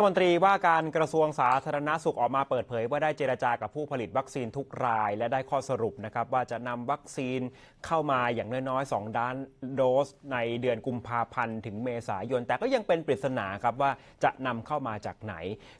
รัฐมนตรีว่าการกระทรวงสาธารณาสุขออกมาเปิดเผย ว่าได้เจรจากับผู้ผลิตวัคซีนทุกราย และได้ข้อสรุปนะครับว่าจะนำวัคซีนเข้ามาอย่างน้อยๆ2ด้านโดสในเดือนกุมภาพันธ์ถึงเมษายน แต่ก็ยังเป็นปริศนาครับว่าจะนำเข้ามาจากไหน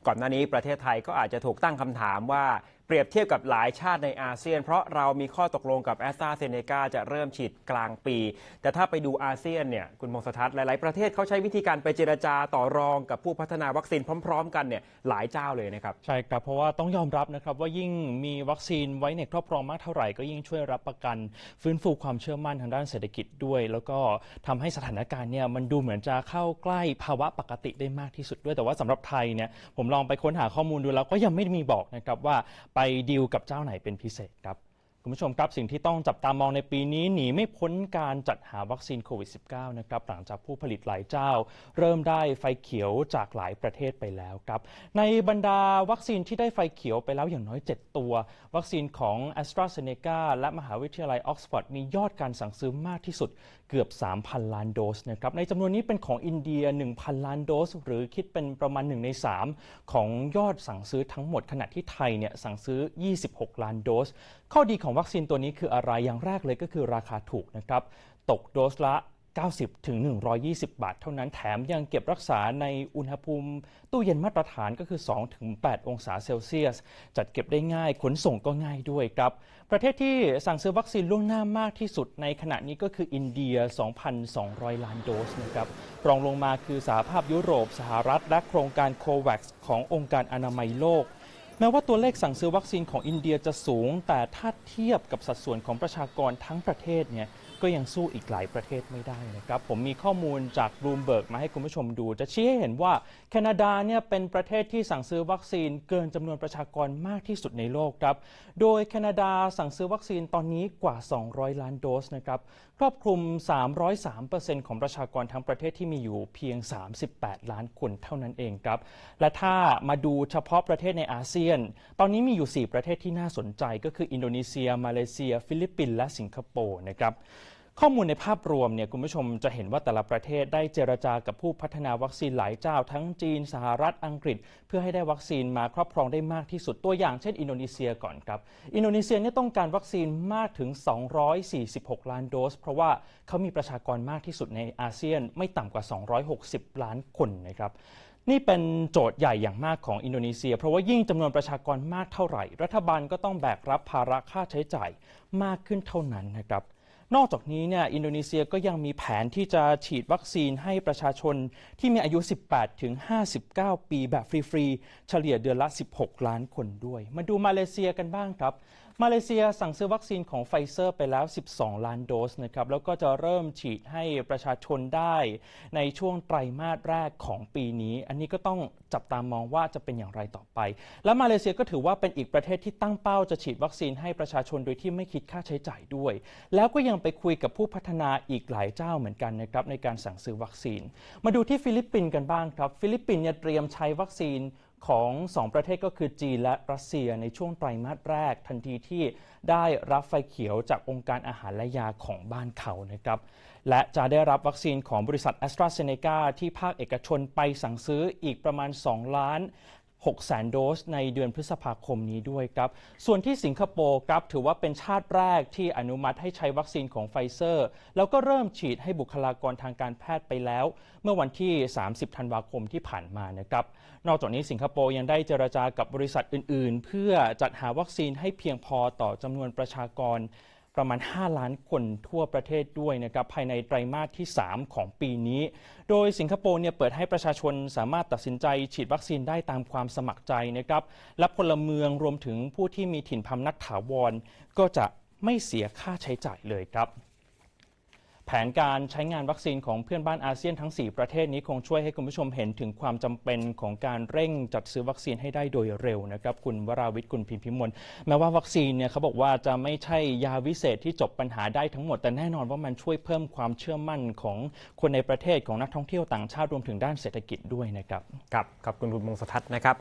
ก่อนหน้านี้ประเทศไทยก็อาจจะถูกตั้งคำถามว่าเปรียบเทียบกับหลายชาติในอาเซียน เพราะเรามีข้อตกลงกับแอสตราเซเนกาจะเริ่มฉีดกลางปี แต่ถ้าไปดูอาเซียนเนี่ยคุณมงสทัศน์หลายๆประเทศเขาใช้วิธีการไปเจรจาต่อรองกับผู้พัฒนาวัคซีนพร้อม ๆ กันเนี่ยหลายเจ้าเลยนะครับ ใช่ครับเพราะว่าต้องยอมรับนะครับว่ายิ่งมีวัคซีนไว้ในครอบครองมากเท่าไหร่ก็ยิ่งช่วยรับประกัน ฟื้นฟูความเชื่อมั่นทางด้านเศรษฐกิจด้วย แล้วก็ทำให้สถานการณ์เนี่ยมันดูเหมือนจะเข้าใกล้ภาวะปกติได้มากที่สุดด้วยแต่ว่าสำหรับไทยเนี่ยผมลองไปค้นหาข้อมูลดูแล้วก็ยังไม่มีบอกนะครับว่าไปดีลกับเจ้าไหนเป็นพิเศษครับ คุณผู้ชมครับสิ่งที่ต้องจับตามองในปีนี้หนีไม่พ้นการจัดหาวัคซีนโควิด -19 นะครับหลังจากผู้ผลิตหลายเจ้า เริ่มได้ไฟเขียวจากหลายประเทศไปแล้วครับในบรรดาวัคซีนที่ได้ไฟเขียวไปแล้วอย่างน้อย 7 ตัว วัคซีนของ a s t r a z เซ e c a และมหาวิทยาลัยออกซฟอร์ดมียอดการสั่งซื้อมากที่สุดเกือบ 3,000 ล้านโดสนะครับในจำนวนนี้เป็นของอินเดีย 1,000 ล้านโดส หรือคิดเป็นประมาณ1ใน3 ของยอดสั่งซื้อทั้งหมดขณะที่ไทยเนี่ยสั่งซื้อ 26 ล้านโดส ข้อดีของวัคซีนตัวนี้คืออะไรอย่างแรกเลยก็คือราคาถูกนะครับ ตกโดสละ 90ถึง120 บาท เท่านั้นแถมยังเก็บรักษาในอุณหภูมิ ตู้เย็นมาตรฐานก็คือ 2 ถึง 8 องศาเซลเซียส จัดเก็บได้ง่ายขนส่งก็ง่ายด้วยครับ ประเทศที่สั่งซื้อวัคซีนล่วงหน้ามากที่สุดในขณะนี้ก็คืออินเดีย 2,200 ล้านโดสนะครับรองลงมาคือสหภาพยุโรป สหรัฐ และโครงการโควัคขององค์การอนามัยโลก แม้ว่าตัวเลขสั่งซื้อวัคซีนของอินเดียจะสูง แต่ถ้าเทียบกับสัดส่วนของประชากรทั้งประเทศเนี่ยก็ยังสู้อีกหลายประเทศไม่ได้นะครับ ผมมีข้อมูลจากบลูมเบิร์กมาให้คุณผู้ชมดู จะชี้ให้เห็นว่าแคนาดาเนี่ยเป็นประเทศที่สั่งซื้อวัคซีนเกินจำนวนประชากรมากที่สุดในโลกครับ โดยแคนาดาสั่งซื้อวัคซีนตอนนี้กว่า 200 ล้านโดสนะครับครอบคลุม 303%ของประชากรทั้งประเทศที่มีอยู่เพียง 38 ล้านคนเท่านั้นเองครับ และถ้ามาดูเฉพาะประเทศในอาเซียนตอนนี้มีอยู่ 4 ประเทศที่น่าสนใจก็คืออินโดนีเซีย มาเลเซีย ฟิลิปปินส์และสิงคโปร์นะครับข้อมูลในภาพรวมเนี่ยคุณผู้ชมจะเห็นว่าแต่ละประเทศได้เจรจากับผู้พัฒนาวัคซีนหลายเจ้า ทั้งจีน สหรัฐอังกฤษ เพื่อให้ได้วัคซีนมาครอบครองได้มากที่สุดตัวอย่างเช่นอินโดนีเซียก่อนครับ อินโดนีเซียเนี่ยต้องการวัคซีนมากถึง 246 ล้านโดส เพราะว่าเขามีประชากรมากที่สุดในอาเซียนไม่ต่ำกว่า 260 ล้านคนนะครับ นี่เป็นโจทย์ใหญ่อย่างมากของอินโดนีเซีย เพราะว่ายิ่งจำนวนประชากรมากเท่าไหร่ รัฐบาลก็ต้องแบกรับภาระค่าใช้จ่ายมากขึ้นเท่านั้นนะครับนอกจากนี้เนี่ยอินโดนีเซียก็ยังมีแผนที่จะฉีดวัคซีนให้ประชาชนที่มีอายุ 18 ถึง 59 ปีแบบฟรี ๆ เฉลี่ยเดือนละ 16 ล้านคนด้วย มาดูมาเลเซียกันบ้างครับ มาเลเซียสั่งซื้อวัคซีนของไฟเซอร์ไปแล้ว 12 ล้านโดสนะครับ แล้วก็จะเริ่มฉีดให้ประชาชนได้ในช่วงไตรมาสแรกของปีนี้ อันนี้ก็ต้องจับตามองว่าจะเป็นอย่างไรต่อไป และมาเลเซียก็ถือว่าเป็นอีกประเทศที่ตั้งเป้าจะฉีดวัคซีนให้ประชาชนโดยที่ไม่คิดค่าใช้จ่ายด้วย แล้วก็ยังไปคุยกับผู้พัฒนาอีกหลายเจ้าเหมือนกันนะครับในการสั่งซื้อวัคซีน มาดูที่ฟิลิปปินส์กันบ้างครับ ฟิลิปปินส์เนี่ยเตรียมใช้วัคซีน ของ 2 ประเทศก็คือจีนและรัสเซียในช่วงไตรมาสแรก ทันทีที่ได้รับไฟเขียวจากองค์การอาหารและยาของบ้านเขานะครับและจะได้รับวัคซีนของบริษัทแอสตราเซเนกาที่ภาคเอกชนไปสั่งซื้ออีกประมาณ 2 ล้าน 6แสนโดสในเดือนพฤษภาคมนี้ด้วยครับ ส่วนที่สิงคโปร์ครับถือว่าเป็นชาติแรกที่อนุมัติให้ใช้วัคซีนของไฟเซอร์ แล้วก็เริ่มฉีดให้บุคลากรทางการแพทย์ไปแล้ว เมื่อวันที่ 30 ธันวาคมที่ผ่านมานะครับ นอกจากนี้สิงคโปร์ยังได้เจรจากับบริษัทอื่น ๆ เพื่อจัดหาวัคซีนให้เพียงพอต่อจำนวนประชากร ประมาณ 5 ล้านคนทั่วประเทศด้วยนะครับภายในไตรมาสที่ 3 ของปีนี้ โดยสิงคโปร์เนี่ยเปิดให้ประชาชนสามารถตัดสินใจฉีดวัคซีนได้ตามความสมัครใจนะครับและพลเมืองรวมถึงผู้ที่มีถิ่นพำนักถาวรก็จะไม่เสียค่าใช้จ่ายเลยครับ แผนการใช้งานวัคซีนของเพื่อนบ้านอาเซียนทั้ง 4 ประเทศนี้คงช่วยให้คุณผู้ชมเห็นถึงความจำเป็นของการเร่งจัดซื้อวัคซีนให้ได้โดยเร็วนะครับ คุณวราวิทย์คุณพิมพิมลแม้ว่าวัคซีนเนี่ยเขาบอกว่าจะไม่ใช่ยาวิเศษที่จบปัญหาได้ทั้งหมด แต่แน่นอนว่ามันช่วยเพิ่มความเชื่อมั่นของคนในประเทศของนักท่องเที่ยวต่างชาติรวมถึงด้านเศรษฐกิจด้วยนะครับครับขอบคุณคุณมงสทัศน์นะครับ